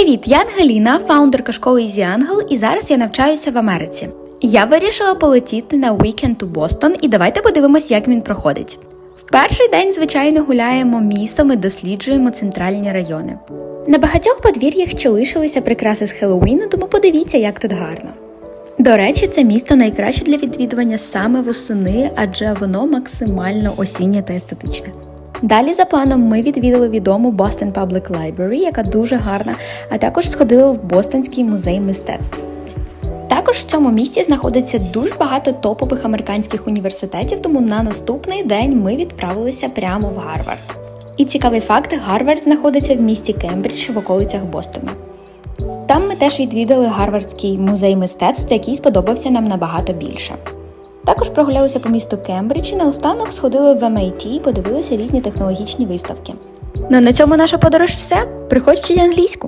Привіт, я Ангеліна, фаундерка школи Easy Angel, і зараз я навчаюся в Америці. Я вирішила полетіти на weekend у Бостон, і давайте подивимось, як він проходить. В перший день, звичайно, гуляємо містом і досліджуємо центральні райони. На багатьох подвір'ях ще лишилися прикраси з Хеллоуіну, тому подивіться, як тут гарно. До речі, це місто найкраще для відвідування саме восени, адже воно максимально осіннє та естетичне. Далі за планом ми відвідали відому Boston Public Library, яка дуже гарна, а також сходили в Бостонський музей мистецтв. Також в цьому місті знаходиться дуже багато топових американських університетів, тому на наступний день ми відправилися прямо в Гарвард. І цікавий факт: Гарвард знаходиться в місті Кембридж в околицях Бостона. Там ми теж відвідали Гарвардський музей мистецтв, який сподобався нам набагато більше. Також прогулялися по місту Кембридж і наостанок сходили в MIT і подивилися різні технологічні виставки. Ну на цьому наша подорож все. Приходьте англійську.